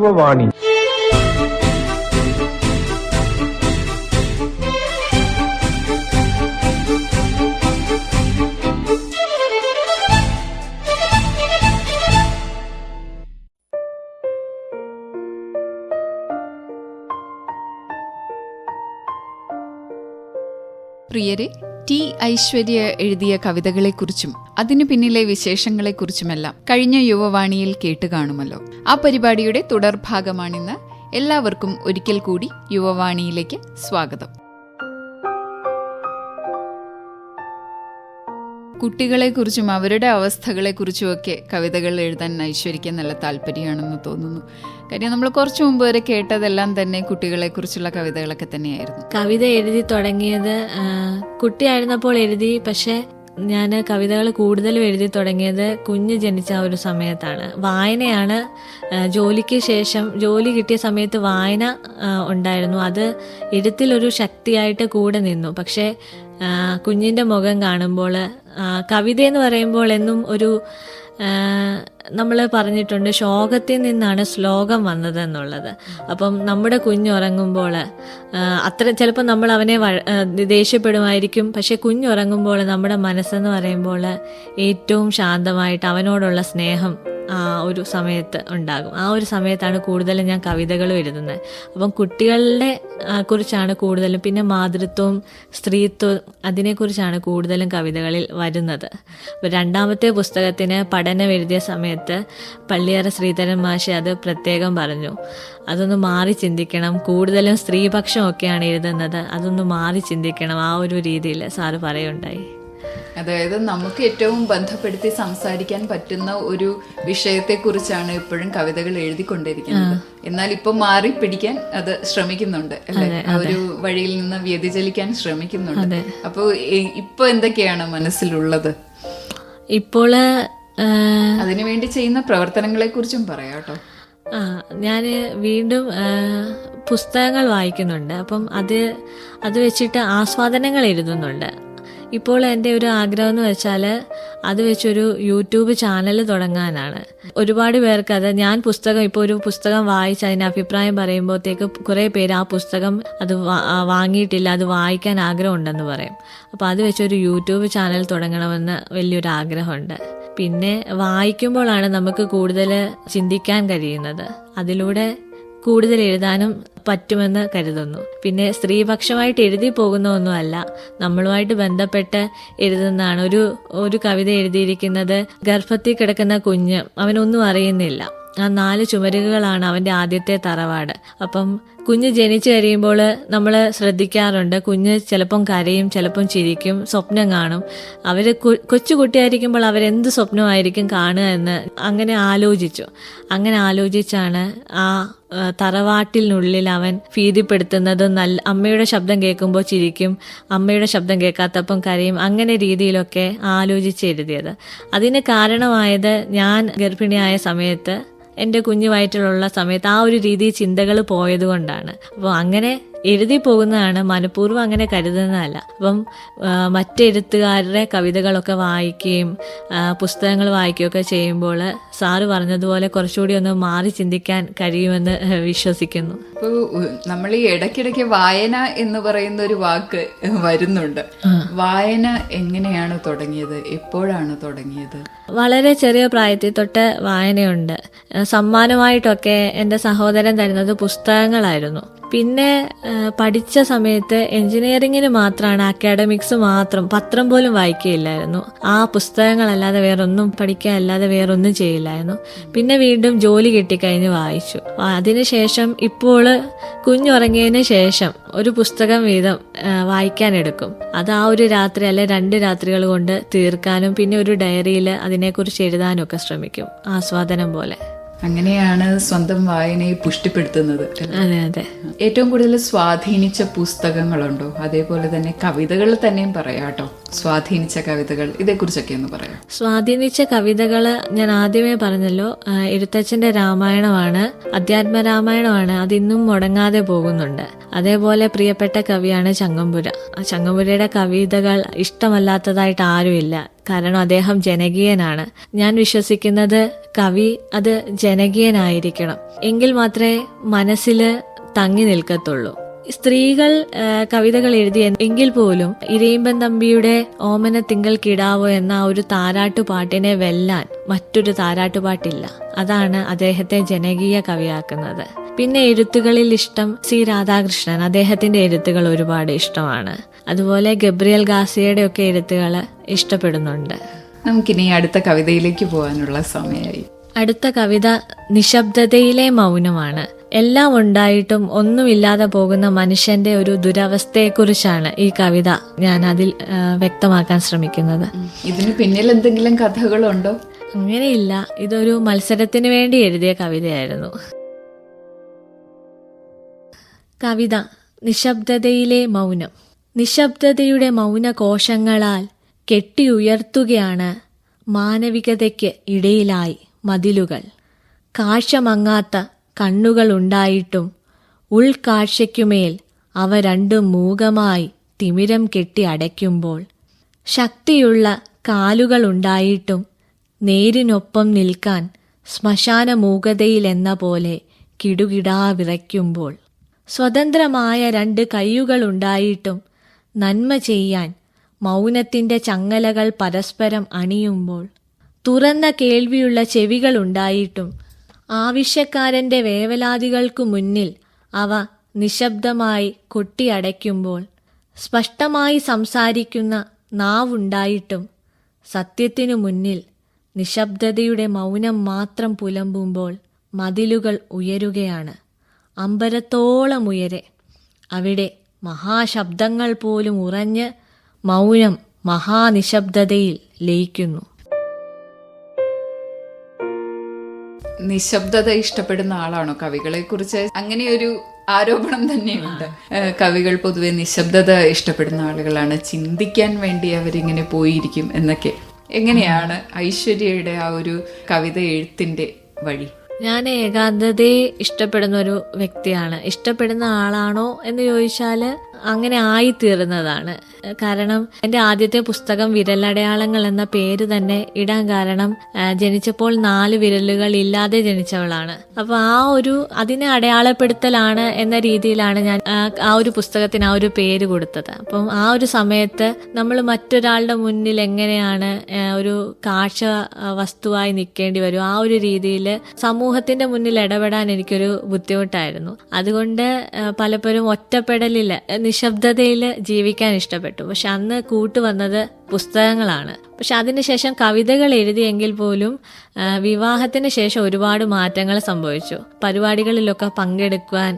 യുവവാണി പ്രിയരെ ടി ഐശ്വര്യ എഴുതിയ കവിതകളെക്കുറിച്ചും അതിനു പിന്നിലെ വിശേഷങ്ങളെക്കുറിച്ചുമെല്ലാം കഴിഞ്ഞ യുവവാണിയിൽ കേട്ട് കാണുമല്ലോ. ആ പരിപാടിയുടെ തുടർഭാഗമാണിന്ന്. എല്ലാവർക്കും ഒരിക്കൽ കൂടി യുവവാണിയിലേക്ക് സ്വാഗതം. കുട്ടികളെക്കുറിച്ചും അവരുടെ അവസ്ഥകളെക്കുറിച്ചുമൊക്കെ കവിതകൾ എഴുതാൻ ഐശ്വര്യയ്ക്ക് നല്ല താല്പര്യമാണെന്ന് തോന്നുന്നു. കാര്യം നമ്മൾ കുറച്ചു മുമ്പ് വരെ കേട്ടതെല്ലാം തന്നെ കുട്ടികളെക്കുറിച്ചുള്ള കവിതകളൊക്കെ തന്നെയായിരുന്നു. കവിത എഴുതി തുടങ്ങിയത് കുട്ടിയായിരുന്നപ്പോൾ എഴുതി പക്ഷേ ഞാൻ കവിതകൾ കൂടുതലും എഴുതി തുടങ്ങിയത് കുഞ്ഞ് ജനിച്ച ഒരു സമയത്താണ്. വായനയാണ് ജോലിക്ക് ശേഷം ജോലി കിട്ടിയ സമയത്ത് വായന ഉണ്ടായിരുന്നു. അത് എഴുത്തിലൊരു ശക്തിയായിട്ട് കൂടെ നിന്നു. പക്ഷേ കുഞ്ഞിന്റെ മുഖം കാണുമ്പോൾ കവിത എന്ന് പറയുമ്പോൾ എന്നും ഒരു നമ്മൾ പറഞ്ഞിട്ടുണ്ട് ശോകത്തിൽ നിന്നാണ് ശ്ലോകം വന്നത് എന്നുള്ളത്. അപ്പം നമ്മുടെ കുഞ്ഞുറങ്ങുമ്പോൾ അത്ര ചിലപ്പോൾ നമ്മൾ അവനെ ദേഷ്യപ്പെടുമായിരിക്കും. പക്ഷെ കുഞ്ഞുറങ്ങുമ്പോൾ നമ്മുടെ മനസ്സെന്ന് പറയുമ്പോൾ ഏറ്റവും ശാന്തമായിട്ട് അവനോടുള്ള സ്നേഹം ആ ഒരു സമയത്ത് ഉണ്ടാകും. ആ ഒരു സമയത്താണ് കൂടുതലും ഞാൻ കവിതകൾ എഴുതുന്നത് അപ്പം കുട്ടികളുടെ കുറിച്ചാണ് കൂടുതലും പിന്നെ മാതൃത്വം സ്ത്രീത്വം അതിനെക്കുറിച്ചാണ് കൂടുതലും കവിതകളിൽ വരുന്നത്. രണ്ടാമത്തെ പുസ്തകത്തിന് പഠനം എഴുതിയ സമയത്ത് പള്ളിയറ ശ്രീധരൻ മാഷി അത് പ്രത്യേകം പറഞ്ഞു. അതൊന്ന് മാറി ചിന്തിക്കണം. കൂടുതലും സ്ത്രീപക്ഷമൊക്കെയാണ് എഴുതുന്നത്. അതൊന്ന് മാറി ചിന്തിക്കണം. ആ ഒരു രീതിയിൽ സാറ് പറയുണ്ടായി. അതായത് നമുക്ക് ഏറ്റവും ബന്ധപ്പെടുത്തി സംസാരിക്കാൻ പറ്റുന്ന ഒരു വിഷയത്തെക്കുറിച്ചാണ് എപ്പോഴും കവിതകൾ എഴുതിക്കൊണ്ടിരിക്കുന്നത്. എന്നാൽ ഇപ്പൊ മാറി പിടിക്കാൻ അത് ശ്രമിക്കുന്നുണ്ട് അല്ലെ? ആ ഒരു വഴിയിൽ നിന്ന് വ്യതിചലിക്കാൻ ശ്രമിക്കുന്നുണ്ട്. അപ്പൊ എ- ഇപ്പൊ എന്തൊക്കെയാണ് മനസ്സിലുള്ളത്? ഇപ്പോൾ അതിനുവേണ്ടി ചെയ്യുന്ന പ്രവർത്തനങ്ങളെ കുറിച്ചും പറയാം കേട്ടോ. ആ ഞാൻ വീണ്ടും പുസ്തകങ്ങൾ വായിക്കുന്നുണ്ട്. അപ്പം അത് അത് വെച്ചിട്ട് ആസ്വാദനങ്ങൾ എഴുതുന്നുണ്ട്. ഇപ്പോൾ എന്റെ ഒരു ആഗ്രഹം എന്ന് വെച്ചാൽ അത് വെച്ചൊരു യൂട്യൂബ് ചാനൽ തുടങ്ങാനാണ്. ഒരുപാട് പേർക്ക് അത് ഞാൻ പുസ്തകം ഇപ്പോൾ ഒരു പുസ്തകം വായിച്ച് അതിന്റെ അഭിപ്രായം പറയുമ്പോഴത്തേക്ക് കുറേ പേര് ആ പുസ്തകം അത് വാങ്ങിയിട്ടില്ല അത് വായിക്കാൻ ആഗ്രഹമുണ്ടെന്ന് പറയും. അപ്പോൾ അത് വെച്ചൊരു യൂട്യൂബ് ചാനൽ തുടങ്ങണമെന്ന് വലിയൊരു ആഗ്രഹമുണ്ട്. പിന്നെ വായിക്കുമ്പോഴാണ് നമുക്ക് കൂടുതൽ ചിന്തിക്കാൻ കഴിയുന്നത്. അതിലൂടെ കൂടുതൽ എഴുതാനും പറ്റുമെന്ന് കരുതുന്നു. പിന്നെ സ്ത്രീപക്ഷമായിട്ട് എഴുതി പോകുന്ന ഒന്നുമല്ല നമ്മളുമായിട്ട് ബന്ധപ്പെട്ട് എഴുതുന്നതാണ്. ഒരു ഒരു കവിത എഴുതിയിരിക്കുന്നത് ഗർഭത്തിൽ കിടക്കുന്ന കുഞ്ഞ്. അവനൊന്നും അറിയുന്നില്ല. ആ നാല് ചുമരുകളാണ് അവന്റെ ആദ്യത്തെ തറവാട്. അപ്പം കുഞ്ഞ് ജനിച്ചു കഴിയുമ്പോൾ നമ്മൾ ശ്രദ്ധിക്കാറുണ്ട്. കുഞ്ഞ് ചിലപ്പം കരയും ചിലപ്പം ചിരിക്കും സ്വപ്നം കാണും. അവർ കൊച്ചു കുട്ടിയായിരിക്കുമ്പോൾ അവരെന്ത് സ്വപ്നമായിരിക്കും കാണുക എന്ന് അങ്ങനെ ആലോചിച്ചു. അങ്ങനെ ആലോചിച്ചാണ് ആ, തറവാട്ടിനുള്ളിൽ അവൻ ഭീതിപ്പെടുത്തുന്നത്. നല്ല അമ്മയുടെ ശബ്ദം കേൾക്കുമ്പോൾ ചിരിക്കും അമ്മയുടെ ശബ്ദം കേൾക്കാത്തപ്പം കരയും. അങ്ങനെ രീതിയിലൊക്കെ ആലോചിച്ച് എഴുതിയത്. അതിന് കാരണമായത് ഞാൻ ഗർഭിണിയായ സമയത്ത് എന്റെ കുഞ്ഞുമായിട്ടുള്ള സമയത്ത് ആ ഒരു രീതി ചിന്തകൾ പോയത് കൊണ്ടാണ്. അപ്പോൾ അങ്ങനെ എഴുതി പോകുന്നതാണ് മനഃപൂർവം അങ്ങനെ കരുതുന്നതല്ല. അപ്പം മറ്റെഴുത്തുകാരുടെ കവിതകളൊക്കെ വായിക്കുകയും പുസ്തകങ്ങൾ വായിക്കുകയൊക്കെ ചെയ്യുമ്പോൾ സാറ് പറഞ്ഞതുപോലെ കുറച്ചുകൂടി ഒന്ന് മാറി ചിന്തിക്കാൻ കഴിയുമെന്ന് വിശ്വസിക്കുന്നു. ഇപ്പൊ നമ്മൾ ഈ ഇടയ്ക്കിടയ്ക്ക് വായന എന്ന് പറയുന്ന ഒരു വാക്ക് വരുന്നുണ്ട്. വായന എങ്ങനെയാണ് തുടങ്ങിയത്? എപ്പോഴാണ് തുടങ്ങിയത്? വളരെ ചെറിയ പ്രായത്തിൽ തൊട്ട് വായനയുണ്ട്. സമ്മാനമായിട്ടൊക്കെ എന്റെ സഹോദരൻ തരുന്നത് പുസ്തകങ്ങളായിരുന്നു. പിന്നെ പഠിച്ച സമയത്ത് എഞ്ചിനീയറിങ്ങിന് മാത്രമാണ് അക്കാഡമിക്സ് മാത്രം പത്രം പോലും വായിക്കുകയില്ലായിരുന്നു. ആ പുസ്തകങ്ങളല്ലാതെ വേറൊന്നും പഠിക്കുക അല്ലാതെ വേറൊന്നും ചെയ്യില്ലായിരുന്നു. പിന്നെ വീണ്ടും ജോലി കിട്ടിക്കഴിഞ്ഞ് വായിച്ചു. അതിനുശേഷം ഇപ്പോൾ കുഞ്ഞുറങ്ങിയതിന് ശേഷം ഒരു പുസ്തകം വീതം വായിക്കാനെടുക്കും. അത് ആ ഒരു രാത്രി അല്ലെ രണ്ട് രാത്രികൾ കൊണ്ട് തീർക്കാനും പിന്നെ ഒരു ഡയറിയിൽ അതിനെക്കുറിച്ച് എഴുതാനും ഒക്കെ ശ്രമിക്കും ആസ്വാദനം പോലെ. അങ്ങനെയാണ് സ്വന്തം വായനയെ പുഷ്ടിപ്പെടുത്തുന്നത്. അതെ അതെ. ഏറ്റവും കൂടുതൽ സ്വാധീനിച്ച പുസ്തകങ്ങളുണ്ടോ? അതേപോലെ തന്നെ കവിതകൾ തന്നെയും പറയാട്ടോ സ്വാധീനിച്ച കവിതകൾ ഇതേക്കുറിച്ചൊക്കെ ഒന്ന് പറയാം. സ്വാധീനിച്ച കവിതകൾ ഞാൻ ആദ്യമേ പറഞ്ഞല്ലോ. എഴുത്തച്ഛന്റെ രാമായണമാണ് അധ്യാത്മ രാമായണമാണ് അതിന്നും ഇന്നും മുടങ്ങാതെ പോകുന്നുണ്ട്. അതേപോലെ പ്രിയപ്പെട്ട കവിയാണ് ചങ്ങമ്പുര. ആ ചങ്ങമ്പുരയുടെ കവിതകൾ ഇഷ്ടമല്ലാത്തതായിട്ട് ആരുമില്ല. കാരണം അദ്ദേഹം ജനകീയനാണ്. ഞാൻ വിശ്വസിക്കുന്നത് കവി അത് ജനകീയനായിരിക്കണം. എങ്കിൽ മാത്രമേ മനസ്സിൽ തങ്ങി നിൽക്കത്തുള്ളൂ. സ്ത്രീകൾ കവിതകൾ എഴുതി എങ്കിൽ പോലും ഇരയിമ്പൻ തമ്പിയുടെ ഓമന തിങ്കൾ കിടാവോ എന്ന ആ ഒരു താരാട്ടുപാട്ടിനെ വെല്ലാൻ മറ്റൊരു താരാട്ടുപാട്ടില്ല. അതാണ് അദ്ദേഹത്തെ ജനകീയ കവിയാക്കുന്നത്. പിന്നെ എഴുത്തുകളിൽ ഇഷ്ടം സി രാധാകൃഷ്ണൻ. അദ്ദേഹത്തിന്റെ എഴുത്തുകൾ ഒരുപാട് ഇഷ്ടമാണ്. അതുപോലെ ഗബ്രിയൽ ഗാസിയുടെ ഒക്കെ എഴുത്തുകൾ ഇഷ്ടപ്പെടുന്നുണ്ട്. നമുക്കിനി അടുത്ത കവിതയിലേക്ക് പോകാനുള്ള സമയമായി. അടുത്ത കവിത നിശബ്ദതയിലെ മൗനമാണ്. എല്ലാം ഉണ്ടായിട്ടും ഒന്നുമില്ലാതെ പോകുന്ന മനുഷ്യന്റെ ഒരു ദുരവസ്ഥയെക്കുറിച്ചാണ് ഈ കവിത ഞാൻ അതിൽ വ്യക്തമാക്കാൻ ശ്രമിക്കുന്നത്. ഇതിന് പിന്നിൽ എന്തെങ്കിലും കഥകളുണ്ടോ? അങ്ങനെയില്ല. ഇതൊരു മത്സരത്തിന് വേണ്ടി എഴുതിയ കവിതയായിരുന്നു. കവിത നിശബ്ദതയിലെ മൗനം. നിശബ്ദതയുടെ മൗനകോശങ്ങളാൽ കെട്ടിയുയർത്തുകയാണ് മാനവികതയ്ക്ക് ഇടയിലായി മതിലുകൾ. കാഴ്ചമങ്ങാത്ത കണ്ണുകളുണ്ടായിട്ടും ഉൾക്കാഴ്ചയ്ക്കുമേൽ അവ രണ്ടും മൂകമായി തിമിരം കെട്ടി അടയ്ക്കുമ്പോൾ ശക്തിയുള്ള കാലുകളുണ്ടായിട്ടും നേരിനൊപ്പം നിൽക്കാൻ ശ്മശാന മൂകതയിലെന്ന പോലെ കിടുകിടാ വിറയ്ക്കുമ്പോൾ സ്വതന്ത്രമായ രണ്ട് കൈയുകളുണ്ടായിട്ടും നന്മ ചെയ്യാൻ മൗനത്തിന്റെ ചങ്ങലകൾ പരസ്പരം അണിയുമ്പോൾ തുറന്ന കേൾവിയുള്ള ചെവികളുണ്ടായിട്ടും ആവശ്യക്കാരന്റെ വേവലാതികൾക്കു മുന്നിൽ അവ നിശബ്ദമായി കൊട്ടിയടയ്ക്കുമ്പോൾ സ്പഷ്ടമായി സംസാരിക്കുന്ന നാവുണ്ടായിട്ടും സത്യത്തിനു മുന്നിൽ നിശബ്ദതയുടെ മൗനം മാത്രം പുലമ്പുമ്പോൾ മതിലുകൾ ഉയരുകയാണ്. അമ്പരത്തോളം ഉയരെ. അവിടെ മഹാശബ്ദങ്ങൾ പോലും ഉറഞ്ഞ് മൗനം മഹാനിശബ്ദതയിൽ ലയിക്കുന്നു. നിശബ്ദത ഇഷ്ടപ്പെടുന്ന ആളാണോ കവികളെ കുറിച്ച് അങ്ങനെ ഒരു ആരോപണം തന്നെയുണ്ട് കവികൾ പൊതുവെ നിശബ്ദത ഇഷ്ടപ്പെടുന്ന ആളുകളാണ്. ചിന്തിക്കാൻ വേണ്ടി അവരിങ്ങനെ പോയിരിക്കും എന്നൊക്കെ. എങ്ങനെയാണ് ഐശ്വര്യയുടെ ആ ഒരു കവിത എഴുത്തിന്റെ വഴി? ഞാൻ ഏകാന്തതയെ ഇഷ്ടപ്പെടുന്ന ഒരു വ്യക്തിയാണ്. ഇഷ്ടപ്പെടുന്ന ആളാണോ എന്ന് ചോദിച്ചാൽ അങ്ങനെ ആയിത്തീർന്നതാണ്. കാരണം എന്റെ ആദ്യത്തെ പുസ്തകം വിരലടയാളങ്ങൾ എന്ന പേര് തന്നെ ഇടാൻ കാരണം ജനിച്ചപ്പോൾ നാല് വിരലുകൾ ഇല്ലാതെ ജനിച്ചവളാണ്. അപ്പോൾ ആ ഒരു അതിനെ അടയാളപ്പെടുത്തലാണ് എന്ന രീതിയിലാണ് ഞാൻ ആ, ഒരു പുസ്തകത്തിന് ആ ഒരു പേര് കൊടുത്തത്. അപ്പം ആ ഒരു സമയത്ത് നമ്മൾ മറ്റൊരാളുടെ മുന്നിൽ എങ്ങനെയാണ് ഒരു കാഴ്ച വസ്തുവായി നിൽക്കേണ്ടി വരും? ആ ഒരു രീതിയിൽ സമൂഹത്തിന്റെ മുന്നിൽ ഇടപെടാൻ എനിക്കൊരു ബുദ്ധിമുട്ടായിരുന്നു. അതുകൊണ്ട് പലപ്പോഴും ഒറ്റപ്പെടലിൽ നിശബ്ദതയിൽ ജീവിക്കാൻ ഇഷ്ടപ്പെട്ടു. പക്ഷെ അന്ന് കൂട്ടുവന്നത് പുസ്തകങ്ങളാണ്. പക്ഷെ അതിനുശേഷം കവിതകൾ എഴുതിയെങ്കിൽ പോലും വിവാഹത്തിന് ശേഷം ഒരുപാട് മാറ്റങ്ങൾ സംഭവിച്ചു. പരിപാടികളിലൊക്കെ പങ്കെടുക്കുവാൻ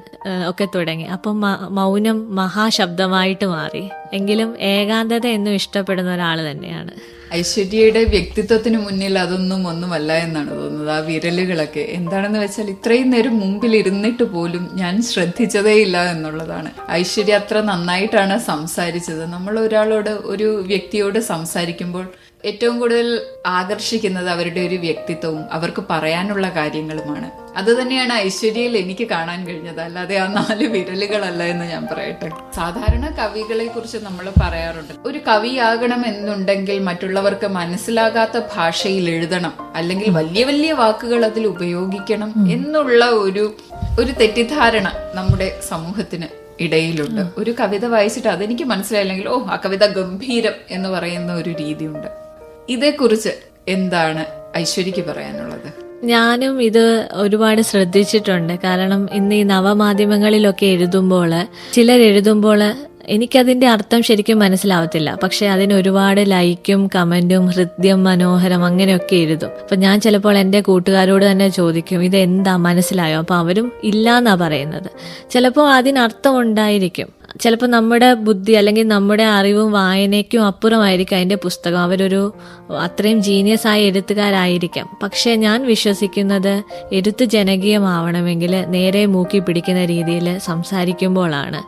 ഒക്കെ തുടങ്ങി. അപ്പം മൗനം മഹാശബ്ദമായിട്ട് മാറി. എങ്കിലും ഏകാന്തത എന്നും ഇഷ്ടപ്പെടുന്ന ഒരാൾ തന്നെയാണ്. ഐശ്വര്യയുടെ വ്യക്തിത്വത്തിന് മുന്നിൽ അതൊന്നും ഒന്നുമല്ല എന്നാണ് തോന്നുന്നത്. ആ വിരലുകളൊക്കെ എന്താണെന്ന് വെച്ചാൽ ഇത്രയും നേരം മുമ്പിൽ ഇരുന്നിട്ട് പോലും ഞാൻ ശ്രദ്ധിച്ചതേ ഇല്ല എന്നുള്ളതാണ്. ഐശ്വര്യ അത്ര നന്നായിട്ടാണ് സംസാരിച്ചത്. നമ്മൾ ഒരാളോട് ഒരു വ്യക്തിയോട് സംസാരിക്കുമ്പോൾ ഏറ്റവും കൂടുതൽ ആകർഷിക്കുന്നത് അവരുടെ ഒരു വ്യക്തിത്വവും അവർക്ക് പറയാനുള്ള കാര്യങ്ങളുമാണ്. അത് തന്നെയാണ് ഐശ്വര്യയിൽ എനിക്ക് കാണാൻ കഴിഞ്ഞത്. അല്ലാതെ ആ നാല് വിരലുകളല്ല എന്ന് ഞാൻ പറയട്ടെ. സാധാരണ കവികളെ കുറിച്ച് നമ്മൾ പറയാറുണ്ട്. ഒരു കവിയാകണം എന്നുണ്ടെങ്കിൽ മറ്റുള്ളവർക്ക് മനസ്സിലാകാത്ത ഭാഷയിൽ എഴുതണം. അല്ലെങ്കിൽ വലിയ വലിയ വാക്കുകൾ അതിൽ ഉപയോഗിക്കണം എന്നുള്ള ഒരു ഒരു തെറ്റിദ്ധാരണ നമ്മുടെ സമൂഹത്തിന് ഇടയിലുണ്ട്. ഒരു കവിത വായിച്ചിട്ട് അതെനിക്ക് മനസ്സിലായില്ലെങ്കിൽ ഓ ആ കവിത ഗംഭീരം എന്ന് പറയുന്ന ഒരു രീതിയുണ്ട്. ഇതേക്കുറിച്ച് എന്താണ് ഐശ്വര്യക്ക് പറയാനുള്ളത്? ഞാനും ഇത് ഒരുപാട് ശ്രദ്ധിച്ചിട്ടുണ്ട്. കാരണം ഇന്ന് ഈ നവമാധ്യമങ്ങളിലൊക്കെ എഴുതുമ്പോൾ ചിലർ എഴുതുമ്പോൾ എനിക്കതിന്റെ അർത്ഥം ശരിക്കും മനസ്സിലാവത്തില്ല. പക്ഷെ അതിന് ഒരുപാട് ലൈക്കും കമന്റും ഹൃദ്യം മനോഹരം അങ്ങനെയൊക്കെ എഴുതും. അപ്പൊ ഞാൻ ചിലപ്പോൾ എന്റെ കൂട്ടുകാരോട് തന്നെ ചോദിക്കും ഇത് എന്താ മനസ്സിലായോ? അപ്പൊ അവരും ഇല്ല ഇല്ലാന്നാ പറയുന്നത്. ചിലപ്പോൾ അതിനർത്ഥം ഉണ്ടായിരിക്കും. ചിലപ്പോൾ നമ്മുടെ ബുദ്ധി അല്ലെങ്കിൽ നമ്മുടെ അറിവും വായനയ്ക്കും അപ്പുറമായിരിക്കും അതിന്റെ പുസ്തകം. അവരൊരു അത്രയും ജീനിയസ് ആയ എഴുത്തുകാരായിരിക്കാം. പക്ഷെ ഞാൻ വിശ്വസിക്കുന്നത് എഴുത്ത് ജനകീയമാവണമെങ്കിൽ നേരെ മൂക്കി പിടിക്കുന്ന രീതിയിൽ സംസാരിക്കുമ്പോഴാണ്.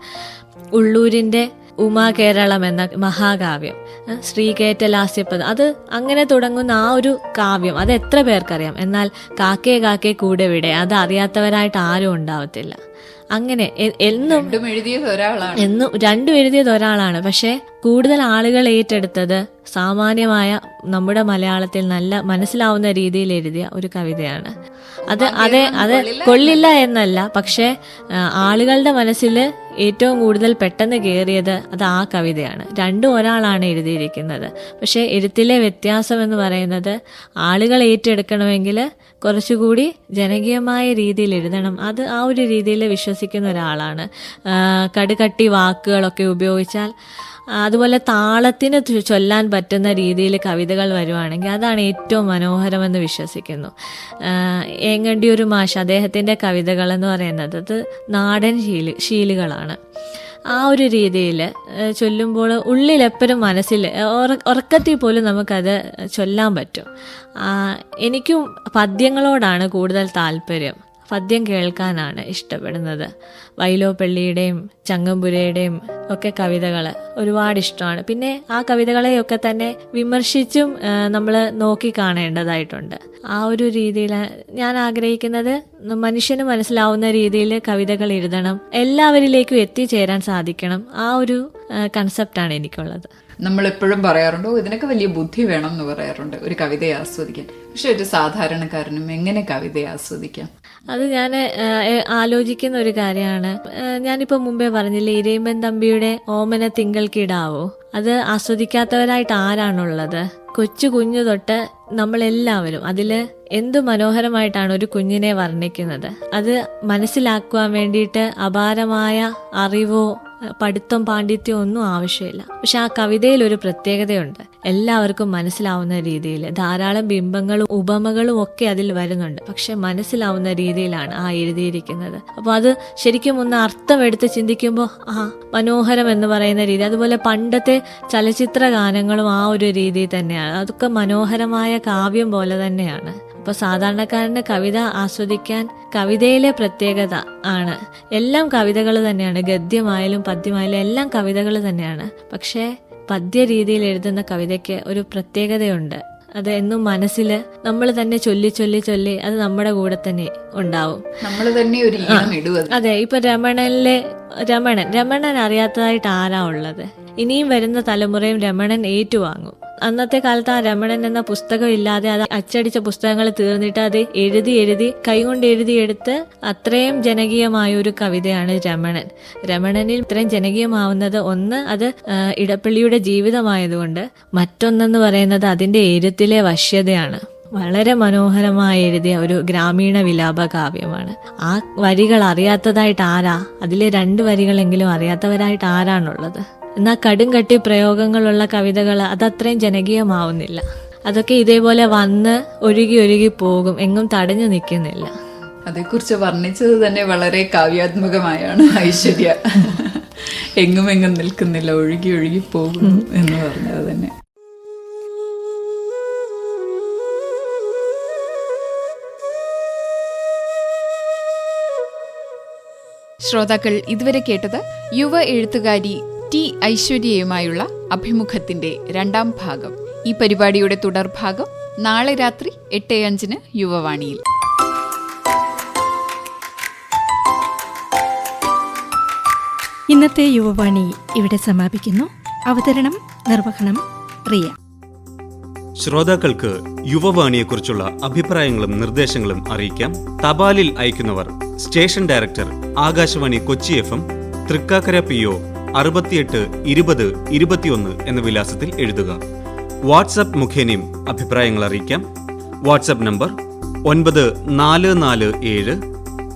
ഉള്ളൂരിന്റെ ഉമാ കേരളം എന്ന മഹാകാവ്യം ശ്രീകേറ്റ ലാസ്യപദം അത് അങ്ങനെ തുടങ്ങുന്ന ആ ഒരു കാവ്യം അത് എത്ര പേർക്കറിയാം? എന്നാൽ കാക്കേ കാക്കേ കൂടെ വിടെ അത് അറിയാത്തവരായിട്ട് ആരും ഉണ്ടാവത്തില്ല. അങ്ങനെ എന്നും എഴുതിയത് ഒരാളാണ്. എന്നും രണ്ടും എഴുതിയത് ഒരാളാണ്. പക്ഷെ കൂടുതൽ ആളുകൾ ഏറ്റെടുത്തത് സാമാന്യമായ നമ്മുടെ മലയാളത്തിൽ നല്ല മനസ്സിലാവുന്ന രീതിയിൽ എഴുതിയ ഒരു കവിതയാണ്. അത് അതെ അത് കൊള്ളില്ല എന്നല്ല. പക്ഷേ ആളുകളുടെ മനസ്സിൽ ഏറ്റവും കൂടുതൽ പെട്ടെന്ന് കയറിയത് അത് ആ കവിതയാണ്. രണ്ടും ഒരാളാണ് എഴുതിയിരിക്കുന്നത്. പക്ഷേ എഴുത്തിലെ വ്യത്യാസം എന്ന് പറയുന്നത് ആളുകൾ ഏറ്റെടുക്കണമെങ്കിൽ കുറച്ചുകൂടി ജനകീയമായ രീതിയിൽ എഴുതണം. അത് ആ ഒരു രീതിയിൽ വിശ്വസിക്കുന്ന ഒരാളാണ്. കടുകട്ടി വാക്കുകളൊക്കെ ഉപയോഗിച്ചാൽ അതുപോലെ താളത്തിന് ചൊല്ലാൻ പറ്റുന്ന രീതിയിൽ കവിതകൾ വരുവാണെങ്കിൽ അതാണ് ഏറ്റവും മനോഹരമെന്ന് വിശ്വസിക്കുന്നു. ഏങ്ങണ്ടി ഒരു മാഷ് അദ്ദേഹത്തിന്റെ കവിതകൾ എന്ന് പറയുന്നത് അത് നാടൻ ശീലി ശീലുകളാണ്. ആ ഒരു രീതിയിൽ ചൊല്ലുമ്പോൾ ഉള്ളിലെപ്പോഴും മനസ്സിൽ ഉറ- ഉറക്കത്തിൽ പോലും നമുക്കത് ചൊല്ലാൻ പറ്റും. എനിക്കും പദ്യങ്ങളോടാണ് കൂടുതൽ താല്പര്യം. പദ്യം കേൾക്കാനാണ് ഇഷ്ടപ്പെടുന്നത്. വൈലോപ്പള്ളിയുടെയും ചങ്ങമ്പുരയുടെയും ഒക്കെ കവിതകൾ ഒരുപാട് ഇഷ്ടമാണ്. പിന്നെ ആ കവിതകളെയൊക്കെ തന്നെ വിമർശിച്ചും നമ്മൾ നോക്കി കാണേണ്ടതായിട്ടുണ്ട്. ആ ഒരു രീതിയിൽ ഞാൻ ആഗ്രഹിക്കുന്നത് മനുഷ്യന് മനസ്സിലാവുന്ന രീതിയിൽ കവിതകൾ എഴുതണം എല്ലാവരിലേക്കും എത്തിച്ചേരാൻ സാധിക്കണം. ആ ഒരു കൺസെപ്റ്റാണ് എനിക്കുള്ളത്. നമ്മൾ എപ്പോഴും പറയാറുണ്ട് "ഓ, ഇതിനൊക്കെ വലിയ ബുദ്ധി വേണം എന്ന് പറയാറുണ്ട് ഒരു കവിതയെ ആസ്വദിക്കാൻ. പക്ഷെ ഒരു സാധാരണക്കാരനും എങ്ങനെ കവിതയെ ആസ്വദിക്കാം? അത് ഞാൻ ആലോചിക്കുന്ന ഒരു കാര്യമാണ്. ഞാനിപ്പോൾ മുമ്പേ പറഞ്ഞില്ലേ ഇരയിമ്പൻ തമ്പിയുടെ ഓമന തിങ്കൾ കിടാവോ? അത് ആസ്വദിക്കാത്തവരായിട്ട് ആരാണുള്ളത്? കൊച്ചു കുഞ്ഞു തൊട്ട് നമ്മളെല്ലാവരും അതിൽ എന്തു മനോഹരമായിട്ടാണ് ഒരു കുഞ്ഞിനെ വർണിക്കുന്നത്? അത് മനസ്സിലാക്കുവാൻ വേണ്ടിയിട്ട് അപാരമായ അറിവോ പഠിത്തം പാണ്ഡിത്യം ഒന്നും ആവശ്യമില്ല. പക്ഷെ ആ കവിതയിൽ ഒരു പ്രത്യേകതയുണ്ട്. എല്ലാവർക്കും മനസ്സിലാവുന്ന രീതിയിൽ. ധാരാളം ബിംബങ്ങളും ഉപമകളും ഒക്കെ അതിൽ വരുന്നുണ്ട്. പക്ഷെ മനസ്സിലാവുന്ന രീതിയിലാണ് ആ എഴുതിയിരിക്കുന്നത്. അപ്പോൾ അത് ശരിക്കും ഒന്ന് അർത്ഥം എടുത്ത് ചിന്തിക്കുമ്പോൾ ആ മനോഹരം എന്ന് പറയുന്ന രീതി. അതുപോലെ പണ്ടത്തെ ചലച്ചിത്ര ഗാനങ്ങളും ആ ഒരു രീതി തന്നെയാണ്. അതൊക്കെ മനോഹരമായ കാവ്യം പോലെ തന്നെയാണ്. അപ്പോൾ സാധാരണക്കാരന് കവിത ആസ്വദിക്കാൻ കവിതയിലെ പ്രത്യേകത ആണ്. എല്ലാം കവിതകൾ തന്നെയാണ്. ഗദ്യമായാലും പദ്യമായാലും എല്ലാം കവിതകൾ തന്നെയാണ്. പക്ഷേ പദ്യ രീതിയിൽ എഴുതുന്ന കവിതയ്ക്ക് ഒരു പ്രത്യേകതയുണ്ട്. അത് എന്നും മനസ്സിൽ നമ്മൾ തന്നെ ചൊല്ലി ചൊല്ലി ചൊല്ലി അത് നമ്മുടെ കൂടെ തന്നെ ഉണ്ടാവും. നമ്മൾ തന്നെ ഒരു അതെ ഇപ്പൊ രമണനിലെ രമണൻ രമണൻ അറിയാത്തതായിട്ട് ആരാ ഉള്ളത്? ഇനിയും വരുന്ന തലമുറയും രമണൻ ഏറ്റുവാങ്ങും. അന്നത്തെ കാലത്ത് ആ രമണൻ എന്ന പുസ്തകം ഇല്ലാതെ അത് അച്ചടിച്ച പുസ്തകങ്ങൾ തീർന്നിട്ട് അത് എഴുതി എഴുതി കൈകൊണ്ട് എഴുതിയെടുത്ത് അത്രയും ജനകീയമായ ഒരു കവിതയാണ് രമണൻ. രമണനിൽ ഇത്രയും ജനകീയമാവുന്നത് ഒന്ന് അത് ഇടപ്പള്ളിയുടെ ജീവിതമായതുകൊണ്ട് മറ്റൊന്നെന്ന് പറയുന്നത് അതിന്റെ എഴുത്തിലെ വശ്യതയാണ്. വളരെ മനോഹരമായി എഴുതിയ ഒരു ഗ്രാമീണ വിലാപ കാവ്യമാണ് ആ വരികൾ അറിയാത്തതായിട്ട് ആരാ? അതിലെ രണ്ട് വരികളെങ്കിലും അറിയാത്തവരായിട്ട് ആരാണുള്ളത്? എന്നാൽ കടുംകട്ടി പ്രയോഗങ്ങളുള്ള കവിതകൾ അതത്രയും ജനകീയമാവുന്നില്ല. അതൊക്കെ ഇതേപോലെ വന്ന് ഒഴുകി ഒഴുകി പോകും. എങ്ങും തടഞ്ഞു നിൽക്കുന്നില്ല. അതേക്കുറിച്ച് വർണിച്ചത് തന്നെ വളരെ കാവ്യാത്മകമായാണ് ഐശ്വര്യ. എങ്ങും എങ്ങും നിൽക്കുന്നില്ല ഒഴുകി ഒഴുകി പോകും എന്ന് പറഞ്ഞത് തന്നെ. ശ്രോതാക്കൾ ഇതുവരെ കേട്ടത് യുവ എഴുത്തുകാരി ടി ഐശ്വര്യയുമായുള്ള അഭിമുഖത്തിന്റെ രണ്ടാം ഭാഗം. ഈ പരിപാടിയുടെ തുടർഭാഗം നാളെ രാത്രി എട്ട് അഞ്ചിന് യുവവാണിയിൽ. ഇന്നത്തെ യുവവാണി ഇവിടെ സമാപിക്കുന്നു. അവതരണം നിർവഹണം റിയ. ശ്രോതാക്കൾക്ക് യുവവാണിയെക്കുറിച്ചുള്ള അഭിപ്രായങ്ങളും നിർദ്ദേശങ്ങളും അറിയിക്കാം. തപാലിൽ അയക്കുന്നവർ station director Akashvani Kochi F M Thrikkakara P O അറുപത്തിയെട്ട് ഇരുപത് ഇരുപത്തിയൊന്ന് എന്ന വിലാസത്തിൽ എഴുതുക. വാട്സപ്പ് മുഖേനയും അഭിപ്രായങ്ങൾ അറിയിക്കാം. വാട്സപ്പ് നമ്പർ ഒൻപത് നാല് നാല് ഏഴ്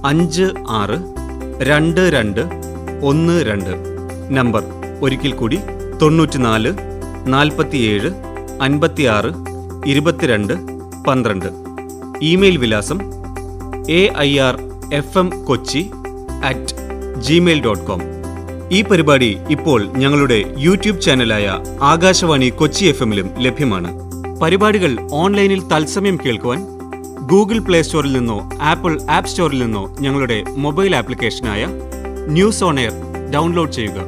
അഞ്ച് ആറ് രണ്ട് രണ്ട് ഒന്ന് രണ്ട്. നമ്പർ ഒരിക്കൽ കൂടി തൊണ്ണൂറ്റിനാല് നാൽപ്പത്തിയേഴ് അൻപത്തിയാറ് ഇരുപത്തിരണ്ട് പന്ത്രണ്ട്. ഇമെയിൽ വിലാസം A I R F M Kochi at Gmail dot com ഈ പരിപാടി ഇപ്പോൾ ഞങ്ങളുടെ യൂട്യൂബ് ചാനലായ ആകാശവാണി കൊച്ചി എഫ് എമ്മിലും ലഭ്യമാണ്. പരിപാടികൾ ഓൺലൈനിൽ തത്സമയം കേൾക്കുവാൻ ഗൂഗിൾ പ്ലേ സ്റ്റോറിൽ നിന്നോ ആപ്പിൾ ആപ്പ് സ്റ്റോറിൽ നിന്നോ ഞങ്ങളുടെ മൊബൈൽ ആപ്ലിക്കേഷനായ ന്യൂസ് ഓൺ എയർ ഡൗൺലോഡ് ചെയ്യുക.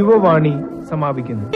യുവവാണി സമാപിക്കുന്നു.